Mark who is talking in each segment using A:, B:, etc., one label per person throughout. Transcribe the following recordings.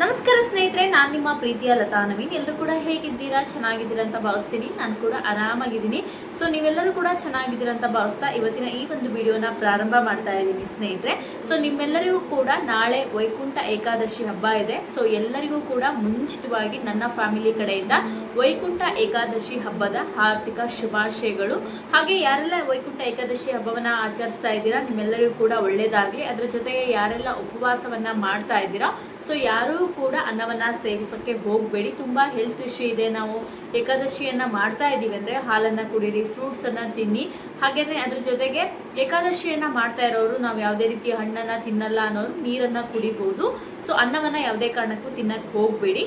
A: ನಮಸ್ಕಾರ ಸ್ನೇಹಿತರೆ, ನಾನು ನಿಮ್ಮ ಪ್ರೀತಿಯ ಲತಾ ನವೀನ್. ಎಲ್ಲರೂ ಕೂಡ ಹೇಗಿದ್ದೀರಾ? ಚೆನ್ನಾಗಿದ್ದೀರಾ ಅಂತ ಭಾವಿಸ್ತೀನಿ. ನಾನು ಕೂಡ ಆರಾಮಾಗಿದ್ದೀನಿ. ಸೊ ನೀವೆಲ್ಲರೂ ಕೂಡ ಚೆನ್ನಾಗಿದ್ದೀರಾ ಅಂತ ಭಾವಿಸ್ತಾ ಇವತ್ತಿನ ಈ ಒಂದು ವಿಡಿಯೋನ ಪ್ರಾರಂಭ ಮಾಡ್ತಾ ಇದ್ದೀನಿ ಸ್ನೇಹಿತರೆ. ಸೊ ನಿಮ್ಮೆಲ್ಲರಿಗೂ ಕೂಡ ನಾಳೆ ವೈಕುಂಠ ಏಕಾದಶಿ ಹಬ್ಬ ಇದೆ. ಸೊ ಎಲ್ಲರಿಗೂ ಕೂಡ ಮುಂಚಿತವಾಗಿ ನನ್ನ ಫ್ಯಾಮಿಲಿ ಕಡೆಯಿಂದ ವೈಕುಂಠ ಏಕಾದಶಿ ಹಬ್ಬದ ಆರ್ಥಿಕ ಶುಭಾಶಯಗಳು. ಹಾಗೆ ಯಾರೆಲ್ಲ ವೈಕುಂಠ ಏಕಾದಶಿ ಹಬ್ಬವನ್ನ ಆಚರಿಸ್ತಾ ಇದ್ದೀರಾ, ನಿಮ್ಮೆಲ್ಲರಿಗೂ ಕೂಡ ಒಳ್ಳೆಯದಾಗಲಿ ಅದರ ಜೊತೆಗೆ ಯಾರೆಲ್ಲ ಉಪವಾಸವನ್ನ ಮಾಡ್ತಾ ಇದ್ದೀರಾ ಸೊ ಯಾರೂ ಕೂಡ ಅನ್ನವನ್ನ ಸೇವಿಸೋಕ್ಕೆ ಹೋಗಬೇಡಿ. ತುಂಬಾ ಹೆಲ್ತ್ ಇಶ್ಯೂ ಇದೆ. ನಾವು ಏಕಾದಶಿಯನ್ನ ಮಾಡ್ತಾ ಇದ್ದೀವಿ ಅಂದ್ರೆ ಹಾಲನ್ನ ಕುಡೀರಿ ಫ್ರೂಟ್ಸ್ ಅನ್ನ ತಿನ್ನಿ. ಹಾಗೇನೆ ಅದ್ರ ಜೊತೆಗೆ ಏಕಾದಶಿಯನ್ನ ಮಾಡ್ತಾ ಇರೋರು ನಾವು ಯಾವುದೇ ರೀತಿ ಹಣ್ಣನ್ನ ತಿನ್ನಲ್ಲ ಅನ್ನೋರು ನೀರನ್ನ ಕುಡಿಬಹುದು ಸೊ ಅನ್ನವನ್ನ ಯಾವುದೇ ಕಾರಣಕ್ಕೂ ತಿನ್ನಕ್ಕೆ ಹೋಗಬೇಡಿ.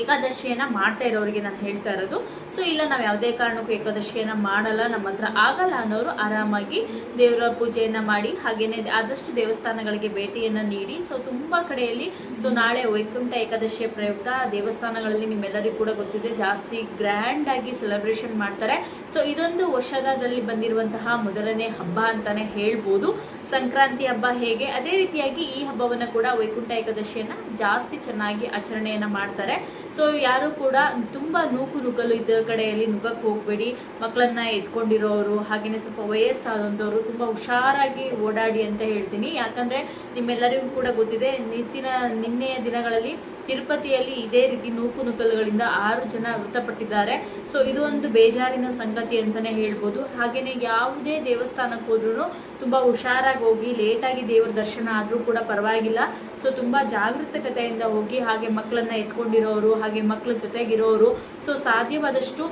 A: ಏಕಾದಶಿಯನ್ನ ಮಾಡ್ತಾ ಇರೋರಿಗೆ ನಾನು ಹೇಳ್ತಾ ಇರೋದು. ಸೊ ಇಲ್ಲ, ನಾವು ಯಾವುದೇ ಕಾರಣಕ್ಕೂ ಏಕಾದಶಿಯನ್ನು ಮಾಡಲ್ಲ. ನಮ್ಮ ಹತ್ರ ಆಗಲ್ಲ ಅನ್ನೋರು ಆರಾಮಾಗಿ ದೇವರ ಪೂಜೆಯನ್ನ ಮಾಡಿ, ಹಾಗೇನೆ ಆದಷ್ಟು ದೇವಸ್ಥಾನಗಳಿಗೆ ಭೇಟಿಯನ್ನ ನೀಡಿ. ಸೊ ತುಂಬಾ ಕಡೆಯಲ್ಲಿ ಸೊ ನಾಳೆ ವೈಕುಂಠ ಏಕಾದಶಿಯ ಪ್ರಯುಕ್ತ ದೇವಸ್ಥಾನಗಳಲ್ಲಿ ನಿಮ್ಮೆಲ್ಲರಿಗೂ ಕೂಡ ಗೊತ್ತಿದೆ, ಜಾಸ್ತಿ ಗ್ರ್ಯಾಂಡ್ ಆಗಿ ಸೆಲೆಬ್ರೇಷನ್ ಮಾಡ್ತಾರೆ. ಸೊ ಇದೊಂದು ವರ್ಷದಲ್ಲಿ ಬಂದಿರುವಂತಹ ಮೊದಲನೇ ಹಬ್ಬ ಅಂತಾನೆ ಹೇಳ್ಬೋದು. ಸಂಕ್ರಾಂತಿ ಹಬ್ಬ ಹೇಗೆ? ಅದೇ ರೀತಿಯಾಗಿ ಈ ಹಬ್ಬವನ್ನು ಕೂಡ ವೈಕುಂಠ ಏಕಾದಶಿಯನ್ನು ಜಾಸ್ತಿ ಚೆನ್ನಾಗಿ ಆಚರಣೆಯನ್ನ ಮಾಡ್ತಾರೆ. ಸೊ ಯಾರು ಕೂಡ ತುಂಬ ನೂಕು ನುಗ್ಗಲು ಇದ್ದ ಕಡೆಯಲ್ಲಿ ನುಗ್ಗಕ್ಕೆ ಹೋಗಬೇಡಿ. ಮಕ್ಕಳನ್ನ ಎತ್ಕೊಂಡಿರೋರು, ಹಾಗೇನೆ ಸ್ವಲ್ಪ ವಯಸ್ಸಾದಂಥವ್ರು ತುಂಬ ಹುಷಾರಾಗಿ ಓಡಾಡಿ ಅಂತ ಹೇಳ್ತೀನಿ. ಯಾಕಂದ್ರೆ ನಿಮ್ಮೆಲ್ಲರಿಗೂ ಕೂಡ ಗೊತ್ತಿದೆ, ನಿತ್ತಿನ, ನಿನ್ನೆಯ ದಿನಗಳಲ್ಲಿ ತಿರುಪತಿಯಲ್ಲಿ ಇದೇ ರೀತಿ ನೂಕು ನುಗ್ಗಲುಗಳಿಂದ ಆರು ಜನ ಮೃತಪಟ್ಟಿದ್ದಾರೆ. ಸೊ ಇದು ಒಂದು ಬೇಜಾರಿನ ಸಂಗತಿ ಅಂತಾನೆ ಹೇಳ್ಬೋದು. ಹಾಗೆಯೇ ಯಾವುದೇ ದೇವಸ್ಥಾನಕ್ಕೆ ಹೋದ್ರೂ ತುಂಬ ಹುಷಾರಾಗಿ ಹೋಗಿ, ಲೇಟಾಗಿ ದೇವರ ದರ್ಶನ ಆದ್ರೂ ಕೂಡ ಪರವಾಗಿಲ್ಲ. ಸೊ ತುಂಬಾ ಜಾಗೃತಕತೆಯಿಂದ ಹೋಗಿ, ಹಾಗೆ ಮಕ್ಕಳನ್ನ ಎತ್ಕೊಂಡಿರೋರು ಹಾಗೆ ಮಕ್ಕಳ ಜೊತೆಗಿರೋರು. ಸೊ ಸಾಧ್ಯವಾದಷ್ಟು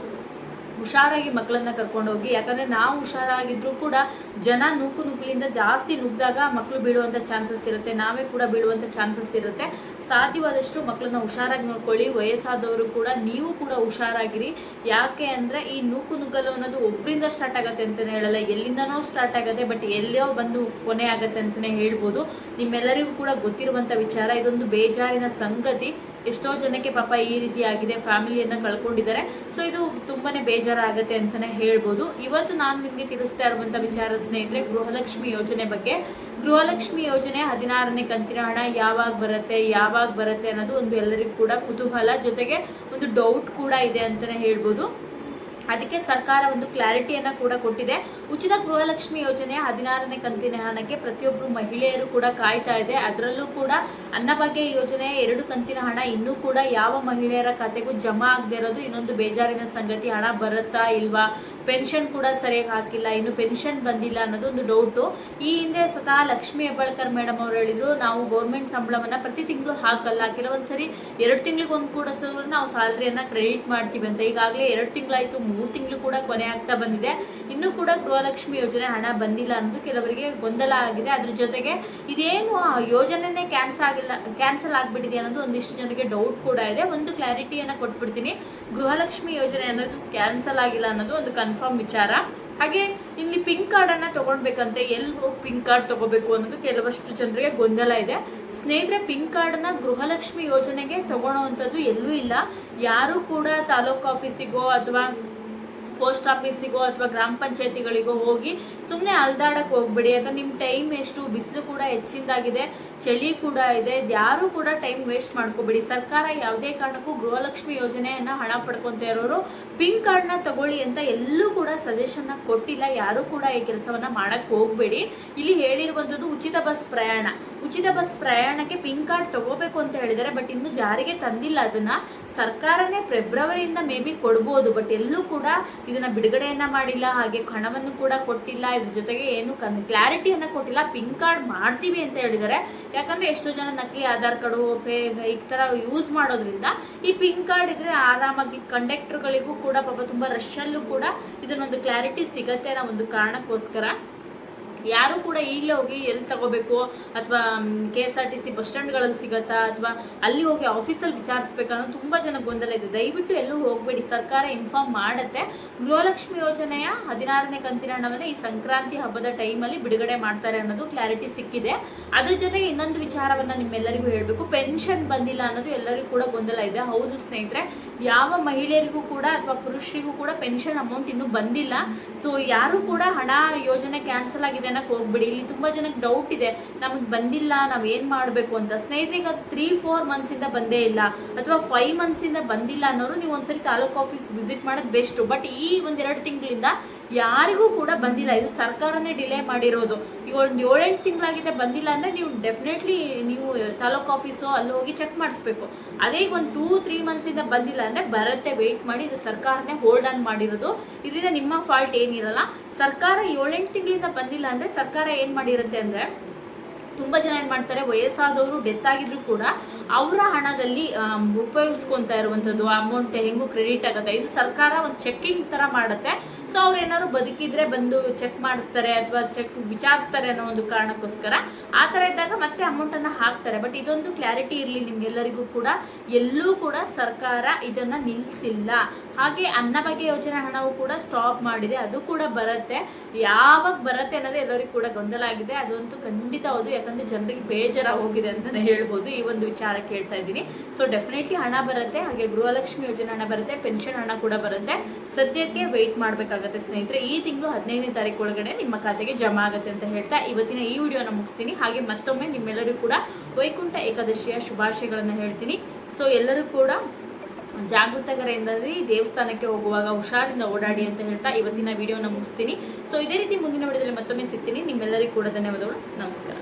A: ಹುಷಾರಾಗಿ ಮಕ್ಕಳನ್ನ ಕರ್ಕೊಂಡು ಹೋಗಿ ಯಾಕಂದ್ರೆ ನಾವು ಹುಷಾರಾಗಿದ್ರು ಕೂಡ ಜನ ನೂಕು ನುಗ್ಲಿಂದ ಜಾಸ್ತಿ ನುಗ್ದಾಗ ಮಕ್ಕಳು ಬೀಳುವಂತ ಚಾನ್ಸಸ್ ಇರುತ್ತೆ. ನಾವೇ ಕೂಡ ಬೀಳುವಂತ ಚಾನ್ಸಸ್ ಇರುತ್ತೆ. ಸಾಧ್ಯವಾದಷ್ಟು ಮಕ್ಕಳನ್ನ ಹುಷಾರಾಗಿ ನೋಡ್ಕೊಳ್ಳಿ. ವಯಸ್ಸಾದವರು ಕೂಡ ನೀವು ಕೂಡ ಹುಷಾರಾಗಿರಿ. ಯಾಕೆ ಅಂದ್ರೆ ಈ ನೂಕು ನುಗ್ಗಲು ಅನ್ನೋದು ಒಬ್ಬರಿಂದ ಸ್ಟಾರ್ಟ್ ಆಗತ್ತೆ ಅಂತಾನೆ ಹೇಳಲ್ಲ. ಎಲ್ಲಿಂದನೋ ಸ್ಟಾರ್ಟ್ ಆಗತ್ತೆ ಬಟ್ ಎಲ್ಲೋ ಬಂದು ಕೊನೆ ಆಗತ್ತೆ ಅಂತಾನೆ ಹೇಳ್ಬೋದು. ನಿಮ್ಮೆಲ್ಲರಿಗೂ ಕೂಡ ಗೊತ್ತಿರುವಂತ ವಿಚಾರ. ಇದೊಂದು ಬೇಜಾರಿನ ಸಂಗತಿ. ಎಷ್ಟೋ ಜನಕ್ಕೆ ಪಾಪ ಈ ರೀತಿ ಆಗಿದೆ, ಫ್ಯಾಮಿಲಿಯನ್ನ ಕಳ್ಕೊಂಡಿದ್ದಾರೆ. ಸೊ ಇದು ತುಂಬಾನೇ ಬೇಜಾರಾಗುತ್ತೆ ಅಂತಾನೆ ಹೇಳ್ಬೋದು. ಇವತ್ತು ನಾನು ನಿಮಗೆ ತಿಳಿಸ್ತಾ ಇರುವಂಥ ವಿಚಾರ ಸ್ನೇಹಿತರೆ, ಗೃಹಲಕ್ಷ್ಮಿ ಯೋಜನೆ ಬಗ್ಗೆ. ಗೃಹಲಕ್ಷ್ಮಿ ಯೋಜನೆ ಹದಿನಾರನೇ ಕಂತಿನ ಹಣ ಯಾವಾಗ ಬರುತ್ತೆ ಯಾವಾಗ ಬರುತ್ತೆ ಅನ್ನೋದು ಒಂದು ಎಲ್ಲರಿಗೂ ಕೂಡ ಕುತೂಹಲ. ಜೊತೆಗೆ ಒಂದು ಡೌಟ್ ಕೂಡ ಇದೆ ಅಂತಾನೆ ಹೇಳ್ಬೋದು. ಅದಕ್ಕೆ ಸರ್ಕಾರ ಒಂದು ಕ್ಲಾರಿಟಿಯನ್ನ ಕೂಡ ಕೊಟ್ಟಿದೆ. ಉಚಿತ ಗೃಹಲಕ್ಷ್ಮಿ ಯೋಜನೆ ಹದಿನಾರನೇ ಕಂತಿನ ಹಣಕ್ಕೆ ಪ್ರತಿಯೊಬ್ಬರು ಮಹಿಳೆಯರು ಕೂಡ ಕಾಯ್ತಾ ಇದೆ. ಅದರಲ್ಲೂ ಕೂಡ ಅನ್ನಭಾಗ್ಯ ಯೋಜನೆ ಎರಡು ಕಂತಿನ ಹಣ ಇನ್ನೂ ಕೂಡ ಯಾವ ಮಹಿಳೆಯರ ಖಾತೆಗೂ ಜಮಾ ಆಗದೆ ಇರೋದು ಇನ್ನೊಂದು ಬೇಜಾರಿನ ಸಂಗತಿ. ಹಣ ಬರುತ್ತಾ ಇಲ್ವಾ? ಪೆನ್ಷನ್ ಕೂಡ ಸರಿಯಾಗಿ ಹಾಕಿಲ್ಲ. ಇನ್ನು ಪೆನ್ಷನ್ ಬಂದಿಲ್ಲ ಅನ್ನೋದು ಒಂದು ಡೌಟು. ಈ ಹಿಂದೆ ಸ್ವತಃ ಲಕ್ಷ್ಮಿ ಹೆಬ್ಬಾಳ್ಕರ್ ಮೇಡಮ್ ಅವರು ಹೇಳಿದ್ರು, ನಾವು ಗೌರ್ಮೆಂಟ್ ಸಂಬಳವನ್ನ ಪ್ರತಿ ತಿಂಗಳು ಹಾಕಲ್ಲ. ಕೆಲವೊಂದ್ಸರಿ ಎರಡು ತಿಂಗಳಿಗೆ ಒಂದು ಕೂಡ ನಾವು ಸ್ಯಾಲ್ರಿಯನ್ನು ಕ್ರೆಡಿಟ್ ಮಾಡ್ತೀವಿ ಅಂತ. ಈಗಾಗಲೇ ಎರಡು ತಿಂಗಳಾಯ್ತು ಮೂರು ತಿಂಗಳು ಕೂಡ ಕೊನೆ ಆಗ್ತಾ ಬಂದಿದೆ. ಇನ್ನೂ ಕೂಡ ಗೃಹಲಕ್ಷ್ಮಿ ಯೋಜನೆ ಹಣ ಬಂದಿಲ್ಲ ಅನ್ನೋದು ಕೆಲವರಿಗೆ ಗೊಂದಲ ಆಗಿದೆ. ಅದ್ರ ಜೊತೆಗೆ ಇದೇನು ಆ ಯೋಜನೆನೇ ಕ್ಯಾನ್ಸಲ್ ಆಗಿಲ್ಲ ಕ್ಯಾನ್ಸಲ್ ಆಗಿಬಿಟ್ಟಿದೆ ಅನ್ನೋದು ಒಂದಿಷ್ಟು ಜನರಿಗೆ ಡೌಟ್ ಕೂಡ ಇದೆ. ಒಂದು ಕ್ಲಾರಿಟಿಯನ್ನು ಕೊಟ್ಬಿಡ್ತೀನಿ. ಗೃಹಲಕ್ಷ್ಮಿ ಯೋಜನೆ ಅನ್ನೋದು ಕ್ಯಾನ್ಸಲ್ ಆಗಿಲ್ಲ ಅನ್ನೋದು ಒಂದು ಕನ್ಫರ್ಮ್ ವಿಚಾರ. ಹಾಗೆ ಇಲ್ಲಿ ಪಿಂಕ್ ಕಾರ್ಡ್ ಅನ್ನ ತಗೊಳ್ಬೇಕಂತೆ, ಎಲ್ಲಿ ಹೋಗಿ ಪಿಂಕ್ ಕಾರ್ಡ್ ತಗೋಬೇಕು ಅನ್ನೋದು ಕೆಲವಷ್ಟು ಜನರಿಗೆ ಗೊಂದಲ ಇದೆ. ಸ್ನೇಹಿತರೆ ಪಿಂಕ್ ಕಾರ್ಡ್ನ ಗೃಹಲಕ್ಷ್ಮಿ ಯೋಜನೆಗೆ ತಗೊಳ್ಳೋವಂಥದ್ದು ಎಲ್ಲೂ ಇಲ್ಲ. ಯಾರು ಕೂಡ ತಾಲೂಕು ಆಫೀಸಿಗೋ ಅಥವಾ ಪೋಸ್ಟ್ ಆಫೀಸಿಗೋ ಅಥವಾ ಗ್ರಾಮ ಪಂಚಾಯತಿಗಳಿಗೋ ಹೋಗಿ ಸುಮ್ಮನೆ ಅಲ್ದಾಡಕ್ಕೆ ಹೋಗ್ಬೇಡಿ. ಅಥವಾ ನಿಮ್ಮ ಟೈಮ್ ಎಷ್ಟು, ಬಿಸಿಲು ಕೂಡ ಹೆಚ್ಚಿಂದಾಗಿದೆ, ಚಳಿ ಕೂಡ ಇದೆ ಯಾರು ಕೂಡ ಟೈಮ್ ವೇಸ್ಟ್ ಮಾಡ್ಕೋಬೇಡಿ. ಸರ್ಕಾರ ಯಾವುದೇ ಕಾರಣಕ್ಕೂ ಗೃಹಲಕ್ಷ್ಮಿ ಯೋಜನೆಯನ್ನ ಹಣ ಪಡ್ಕೊತ ಇರೋರು ಪಿಂಕ್ ಕಾರ್ಡ್ನ ತಗೊಳ್ಳಿ ಅಂತ ಎಲ್ಲೂ ಕೂಡ ಸಜೆಷನ್ನ ಕೊಟ್ಟಿಲ್ಲ. ಯಾರು ಕೂಡ ಈ ಕೆಲಸವನ್ನ ಮಾಡಕ್ ಹೋಗಬೇಡಿ. ಇಲ್ಲಿ ಹೇಳಿರುವಂಥದ್ದು ಉಚಿತ ಬಸ್ ಪ್ರಯಾಣ. ಉಚಿತ ಬಸ್ ಪ್ರಯಾಣಕ್ಕೆ ಪಿಂಕ್ ಕಾರ್ಡ್ ತಗೋಬೇಕು ಅಂತ ಹೇಳಿದಾರೆ ಬಟ್ ಇನ್ನು ಜಾರಿಗೆ ತಂದಿಲ್ಲ ಅದನ್ನ. ಸರ್ಕಾರನೇ ಫೆಬ್ರವರಿಯಿಂದ ಮೇ ಬಿ ಕೊಡ್ಬೋದು, ಬಟ್ ಎಲ್ಲೂ ಕೂಡ ಇದನ್ನ ಬಿಡುಗಡೆಯನ್ನ ಮಾಡಿಲ್ಲ, ಹಾಗೆ ಹಣವನ್ನು ಕೂಡ ಕೊಟ್ಟಿಲ್ಲ, ಇದ್ರ ಜೊತೆಗೆ ಏನು ಕನ್ ಕ್ಲಾರಿಟಿಯನ್ನ ಕೊಟ್ಟಿಲ್ಲ ಪಿನ್ ಕಾರ್ಡ್ ಮಾಡ್ತೀವಿ ಅಂತ ಹೇಳಿದ್ದಾರೆ. ಯಾಕಂದ್ರೆ ಎಷ್ಟೋ ಜನ ನಕಲಿ ಆಧಾರ್ ಕಾರ್ಡು ಫೇ ಈ ತರ ಯೂಸ್ ಮಾಡೋದ್ರಿಂದ ಈ ಪಿನ್ ಕಾರ್ಡ್ ಇದ್ರೆ ಆರಾಮಾಗಿ ಕಂಡಕ್ಟರ್ಗಳಿಗೂ ಕೂಡ ಪಾಪ ತುಂಬಾ ರಶ್ ಅಲ್ಲೂ ಕೂಡ ಇದನ್ನೊಂದು ಕ್ಲಾರಿಟಿ ಸಿಗತ್ತೆ ಅನ್ನೋ ಒಂದು ಕಾರಣಕ್ಕೋಸ್ಕರ. ಯಾರು ಕೂಡ ಈಗಲೇ ಹೋಗಿ ಎಲ್ಲಿ ತಗೋಬೇಕು? ಅಥವಾ K S R T C bus ಸ್ಟ್ಯಾಂಡ್ಗಳಲ್ಲಿ ಸಿಗತ್ತಾ? ಅಥವಾ ಅಲ್ಲಿ ಹೋಗಿ ಆಫೀಸಲ್ಲಿ ವಿಚಾರಿಸ್ಬೇಕನ್ನೋ ತುಂಬ ಜನ ಗೊಂದಲ ಇದೆ. ದಯವಿಟ್ಟು ಎಲ್ಲೂ ಹೋಗಬೇಡಿ. ಸರ್ಕಾರ ಇನ್ಫಾರ್ಮ್ ಮಾಡುತ್ತೆ. ಗೃಹಲಕ್ಷ್ಮಿ ಯೋಜನೆಯ ಹದಿನಾರನೇ ಕಂತಿನ ಹಣವನ್ನು ಈ ಸಂಕ್ರಾಂತಿ ಹಬ್ಬದ ಟೈಮಲ್ಲಿ ಬಿಡುಗಡೆ ಮಾಡ್ತಾರೆ ಅನ್ನೋದು ಕ್ಲಾರಿಟಿ ಸಿಕ್ಕಿದೆ. ಅದ್ರ ಜೊತೆಗೆ ಇನ್ನೊಂದು ವಿಚಾರವನ್ನ ನಿಮ್ಮೆಲ್ಲರಿಗೂ ಹೇಳಬೇಕು. ಪೆನ್ಷನ್ ಬಂದಿಲ್ಲ ಅನ್ನೋದು ಎಲ್ಲರಿಗೂ ಕೂಡ ಗೊಂದಲ ಇದೆ. ಹೌದು ಸ್ನೇಹಿತರೆ, ಯಾವ ಮಹಿಳೆಯರಿಗೂ ಕೂಡ ಅಥವಾ ಪುರುಷರಿಗೂ ಕೂಡ ಪೆನ್ಷನ್ ಅಮೌಂಟ್ ಇನ್ನೂ ಬಂದಿಲ್ಲ. ಸೊ ಯಾರು ಕೂಡ ಹಣ ಯೋಜನೆ ಕ್ಯಾನ್ಸಲ್ ಆಗಿದೆ ಅನ್ನಕ್ಕೆ ಹೋಗ್ಬಿಡಿ. ಇಲ್ಲಿ ತುಂಬ ಜನಕ್ಕೆ ಡೌಟ್ ಇದೆ. ನಮಗೆ ಬಂದಿಲ್ಲ, ನಾವು ಏನು ಮಾಡಬೇಕು ಅಂತ. ಸ್ನೇಹಿತರಿಗೆ ತ್ರೀ ಫೋರ್ ಮಂತ್ಸಿಂದ ಬಂದೇ ಇಲ್ಲ. ಅಥವಾ ಫೈವ್ ಮಂತ್ಸಿಂದ ಬಂದಿಲ್ಲ ಅನ್ನೋರು ನೀವು ಒಂದ್ಸರಿ ತಾಲೂಕು ಆಫೀಸ್ ವಿಸಿಟ್ ಮಾಡೋದು ಬೆಸ್ಟು ಬಟ್ ಈ ಒಂದೆರಡು ತಿಂಗಳಿಂದ ಯಾರಿಗೂ ಕೂಡ ಬಂದಿಲ್ಲ. ಇದು ಸರ್ಕಾರನೇ ಡಿಲೇ ಮಾಡಿರೋದು. ಈಗ ಒಂದು ಏಳೆಂಟು ತಿಂಗಳಾಗಿದೆ ಬಂದಿಲ್ಲ ಅಂದರೆ ನೀವು ಡೆಫಿನೆಟ್ಲಿ ನೀವು ತಾಲೂಕು ಆಫೀಸು ಅಲ್ಲಿ ಹೋಗಿ ಚೆಕ್ ಮಾಡಿಸ್ಬೇಕು. ಅದೇ ಈಗ ಒಂದು ಟೂ ತ್ರೀ ಮಂತ್ಸಿಂದ ಬಂದಿಲ್ಲ ಅಂದರೆ ಬರುತ್ತೆ ವೆಯ್ಟ್ ಮಾಡಿ ಇದು ಸರ್ಕಾರನೇ ಹೋಲ್ಡ್ ಆನ್ ಮಾಡಿರೋದು. ಇದರಿಂದ ನಿಮ್ಮ ಫಾಲ್ಟ್ ಏನಿರಲ್ಲ. ಸರ್ಕಾರ ಏಳೆಂಟು ತಿಂಗಳಿಂದ ಬಂದಿಲ್ಲ ಅಂದರೆ ಸರ್ಕಾರ ಏನು ಮಾಡಿರುತ್ತೆ ಅಂದರೆ ತುಂಬ ಜನ ಏನು ಮಾಡ್ತಾರೆ, ವಯಸ್ಸಾದವರು ಡೆತ್ ಆಗಿದ್ರು ಕೂಡ ಅವರ ಹಣದಲ್ಲಿ ಉಪಯೋಗಿಸ್ಕೊತಾ ಇರುವಂಥದ್ದು ಅಮೌಂಟ್ ಹೆಂಗೂ ಕ್ರೆಡಿಟ್ ಆಗುತ್ತೆ. ಇದು ಸರ್ಕಾರ ಒಂದು ಚೆಕ್ಕಿಂಗ್ ಥರ ಮಾಡುತ್ತೆ. ಸೊ ಅವ್ರು ಏನಾದ್ರು ಬದುಕಿದ್ರೆ ಬಂದು ಚೆಕ್ ಮಾಡಿಸ್ತಾರೆ ಅಥವಾ ಚೆಕ್ ವಿಚಾರಿಸ್ತಾರೆ ಅನ್ನೋ ಒಂದು ಕಾರಣಕ್ಕೋಸ್ಕರ ಆ ಥರ ಇದ್ದಾಗ ಮತ್ತೆ ಅಮೌಂಟನ್ನು ಹಾಕ್ತಾರೆ. ಬಟ್ ಇದೊಂದು ಕ್ಲಾರಿಟಿ ಇರಲಿ ನಿಮ್ಗೆಲ್ಲರಿಗೂ ಕೂಡ. ಎಲ್ಲೂ ಕೂಡ ಸರ್ಕಾರ ಇದನ್ನು ನಿಲ್ಲಿಸಿಲ್ಲ ಹಾಗೆ ಅನ್ನಭಾಗ್ಯ ಯೋಜನೆ ಹಣವು ಕೂಡ ಸ್ಟಾಪ್ ಮಾಡಿದೆ, ಅದು ಕೂಡ ಬರುತ್ತೆ. ಯಾವಾಗ ಬರುತ್ತೆ ಅನ್ನೋದು ಎಲ್ಲರಿಗೂ ಕೂಡ ಗೊಂದಲ ಆಗಿದೆ. ಅದಂತೂ ಖಂಡಿತ ಹೌದು, ಯಾಕಂದ್ರೆ ಜನರಿಗೆ ಬೇಜಾರ ಹೋಗಿದೆ ಅಂತಲೇ ಹೇಳ್ಬೋದು, ಈ ಒಂದು ವಿಚಾರ ಕೇಳ್ತಾ ಇದ್ದೀನಿ. ಸೊ ಡೆಫಿನೆಟ್ಲಿ ಹಣ ಬರುತ್ತೆ, ಹಾಗೆ ಗೃಹಲಕ್ಷ್ಮಿ ಯೋಜನೆ ಹಣ ಬರುತ್ತೆ ಪೆನ್ಷನ್ ಹಣ ಕೂಡ ಬರುತ್ತೆ. ಸದ್ಯಕ್ಕೆ ವೆಯ್ಟ್ ಮಾಡಬೇಕಾಗತ್ತೆ ಸ್ನೇಹಿತರೆ. ಈ ತಿಂಗಳು ಹದಿನೈದನೇ ತಾರೀಕು ಒಳಗಡೆ ನಿಮ್ಮ ಖಾತೆಗೆ ಜಮಾ ಆಗುತ್ತೆ ಅಂತ ಹೇಳ್ತಾ ಇವತ್ತಿನ ಈ ವಿಡಿಯೋನ ಮುಗಿಸ್ತೀನಿ. ಹಾಗೆ ಮತ್ತೊಮ್ಮೆ ನಿಮ್ಮೆಲ್ಲರಿಗೂ ಕೂಡ ವೈಕುಂಠ ಏಕಾದಶಿಯ ಶುಭಾಶಯಗಳನ್ನು ಹೇಳ್ತೀನಿ. ಸೊ ಎಲ್ಲರೂ ಕೂಡ ಜಾಗೃತಕರೆಯಿಂದ ದೇವಸ್ಥಾನಕ್ಕೆ ಹೋಗುವಾಗ ಹುಷಾರಿಂದ ಓಡಾಡಿ ಅಂತ ಹೇಳ್ತಾ ಇವತ್ತಿನ ವಿಡಿಯೋನ ಮುಗಿಸ್ತೀನಿ. ಸೊ ಇದೇ ರೀತಿ ಮುಂದಿನ ವಿಡಿಯೋದಲ್ಲಿ ಮತ್ತೊಮ್ಮೆ ಸಿಗ್ತೀನಿ. ನಿಮ್ಮೆಲ್ಲರಿಗೂ ಕೂಡ ಧನ್ಯವಾದಗಳು. ನಮಸ್ಕಾರ.